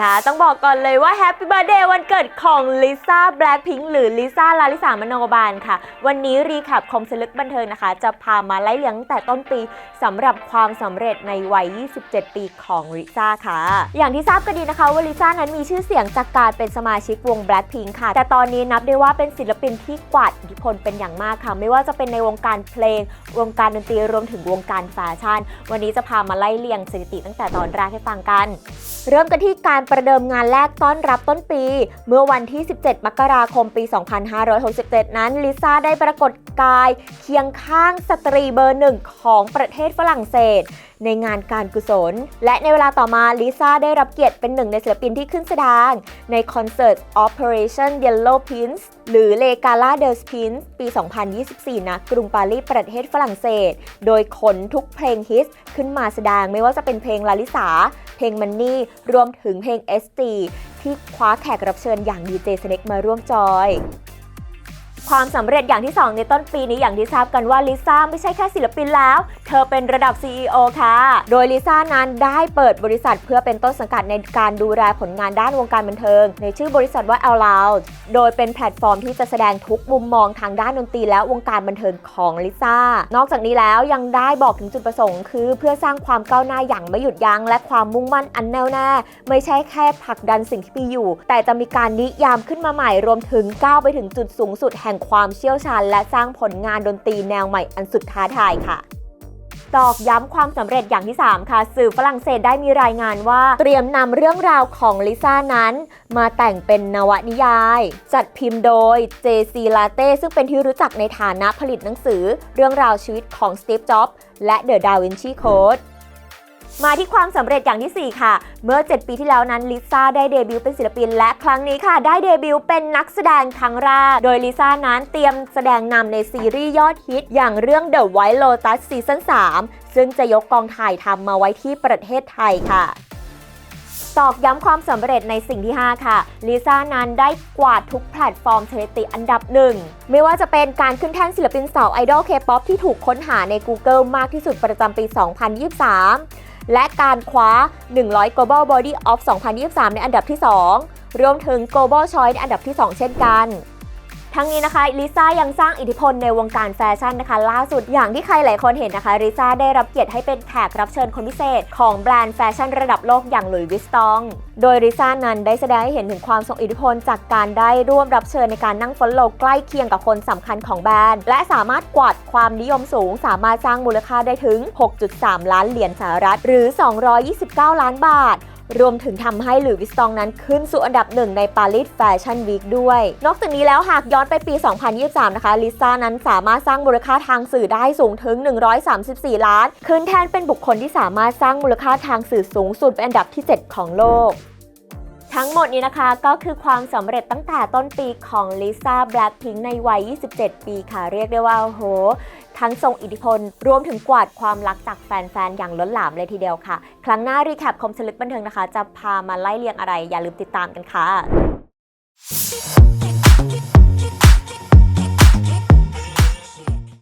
ค่ะต้องบอกก่อนเลยว่าแฮปปี้ i r t h d a y วันเกิดของลิซ่าแบล็ k พิงหรือลิซ่าลาลิสามโนบาลค่ะ วันนี้รีแคปคมสลึกบันเทิงนะคะ จะพามาไล่เลี้ยงตั้งแต่ต้นปีสำหรับความสำเร็จในวัย 27 ปีของลิซ่าค่ะ อย่างที่ทราบกันดีนะคะว่าลิซ่านั้นมีชื่อเสียงจากการเป็นสมาชิกวง Blackpink ค่ะ แต่ตอนนี้นับได้ว่าเป็นศิลปินที่กวาดอิทธิพลเป็นอย่างมากค่ะ ไม่ว่าจะเป็นในวงการเพลง วงการดนตรีรวมถึงวงการแฟชั่น วันนี้จะพามาไล่เลียงสถิติตั้งแต่ตอนแรกให้ฟังกัน เริ่มกันที่การประเดิมงานแรกต้อนรับต้นปี เมื่อวันที่ 17 มกราคมปี 2567 นั้นลิซ่าได้ปรากฏกายเคียงข้างสตรีเบอร์หนึ่งของประเทศฝรั่งเศส ในงานการกุศล และในเวลาต่อมาลิซ่าได้รับเกียรติเป็นหนึ่งในศิลปินที่ขึ้นแสดง ในคอนเสิร์ต Operation Yellow Pins หรือ Le Gala des Pins ปี 2024 นะ กรุงปารีสประเทศฝรั่งเศส โดยขนทุกเพลงฮิตขึ้นมาแสดงไม่ว่าจะเป็นเพลงลาลิสา เพลงมันนี่รวมถึงเพลง ST ที่คว้าแขกรับเชิญอย่างดีเจสเน็กมาร่วมจอย ความสำเร็จอย่างที่ 2 ในต้นปีนี้อย่างที่ทราบกันว่าลิซ่าไม่ใช่แค่ศิลปินแล้ว เธอเป็นระดับ CEO ค่ะ โดยลิซ่านั้นได้เปิดบริษัทเพื่อเป็นต้นสังกัดในการดูแลผลงานด้านวงการบันเทิง ในชื่อบริษัทว่า Out Loud โดยเป็นแพลตฟอร์มที่จะแสดงทุกมุมมองทางด้านดนตรีและวงการบันเทิงของลิซ่า นอกจากนี้แล้วยังได้บอกถึงจุดประสงค์ คือเพื่อสร้างความก้าวหน้าอย่างไม่หยุดยั้งและความมุ่งมั่นอันแน่วแน่ไม่ใช่แค่ผลักดันสิ่งที่มีอยู่ แต่จะมีการนิยามขึ้นมาใหม่รวมถึงก้าวไปถึงจุดสูงสุดแห่งความเชี่ยวชาญ และสร้างผลงานดนตรีแนวใหม่อันสุดท้าทายค่ะตอกย้ำความสำเร็จอย่างที่ 3 ค่ะ สื่อฝรั่งเศสได้มีรายงานว่า เตรียมนำเรื่องราวของลิซ่านั้น มาแต่งเป็นนวนิยาย จัดพิมพ์โดย JC Latte ซึ่งเป็นที่รู้จักในฐานะผลิตหนังสือ เรื่องราวชีวิตของ Steve Jobs และ The Da Vinci Code มาที่ความสำเร็จอย่างที่ 4 ค่ะ เมื่อ 7 ปีที่แล้วนั้นลิซ่าได้เดบิวต์เป็นศิลปิน และครั้งนี้ค่ะ ได้เดบิวต์เป็นนักแสดงครั้งแรก โดยลิซ่านั้นเตรียมแสดงนำในซีรีส์ยอดฮิต อย่างเรื่อง The White Lotus ซีซั่น3ซึ่งจะยกกองถ่ายทำมาไว้ที่ประเทศไทยค่ะตอกย้ำความสำเร็จในสิ่งที่ 5 ค่ะ ลิซ่านั้นได้กวาดทุกแพลตฟอร์มสถิติอันดับหนึ่ง ไม่ว่าจะเป็นการขึ้นแท่นศิลปินสาวไอดอลเคป๊อปที่ถูกค้นหาใน Google มากที่สุดประจำปี 2023 และการคว้า 100 Global Body of 2023 ในอันดับที่ 2 รวมถึง Global Choice ในอันดับที่ 2 เช่นกัน ทั้งนี้นะคะลิซ่ายังสร้างอิทธิพลในวงการแฟชั่นนะคะ ล่าสุดอย่างที่ใครหลายคนเห็นนะคะลิซ่าได้รับเกียรติให้เป็นแขกรับเชิญคนพิเศษ ของแบรนด์แฟชั่นระดับโลกอย่างหลุยส์วิสตอง โดยลิซ่านั้นได้แสดงให้เห็นถึงความทรงอิทธิพลจากการได้ร่วมรับเชิญในการนั่งฟอลโลใกล้เคียงกับคนสำคัญของแบรนด์ และสามารถกวาดความนิยมสูง สามารถสร้างมูลค่าได้ถึง 6.3 ล้านเหรียญสหรัฐ หรือ 229 ล้านบาท รวมถึงทำให้หลุยส์วิสตองนั้นขึ้นสู่อันดับหนึ่งในปารีสแฟชั่นวีคด้วย นอกจากนี้แล้วหากย้อนไปปี 2023 นะคะลิซ่านั้นสามารถสร้างมูลค่าทางสื่อได้สูงถึง 134 ล้าน ขึ้นแทนเป็นบุคคลที่สามารถสร้างมูลค่าทางสื่อสูงสุดเป็นอันดับที่ 7 ของโลกทั้งหมดนี้นะคะก็คือความสำเร็จตั้งแต่ต้นปีของลิซ่าแบล็คพิงในวัย 27 ปีค่ะ เรียกได้ว่าโอ้โห ทั้งทรงอิทธิพล รวมถึงกวาดความรักจากแฟนๆ อย่างล้นหลามเลยทีเดียวค่ะ ครั้งหน้ารีแคปคมสลึกบันเทิงนะคะ จะพามาไล่เรียงอะไร อย่าลืมติดตามกันค่ะ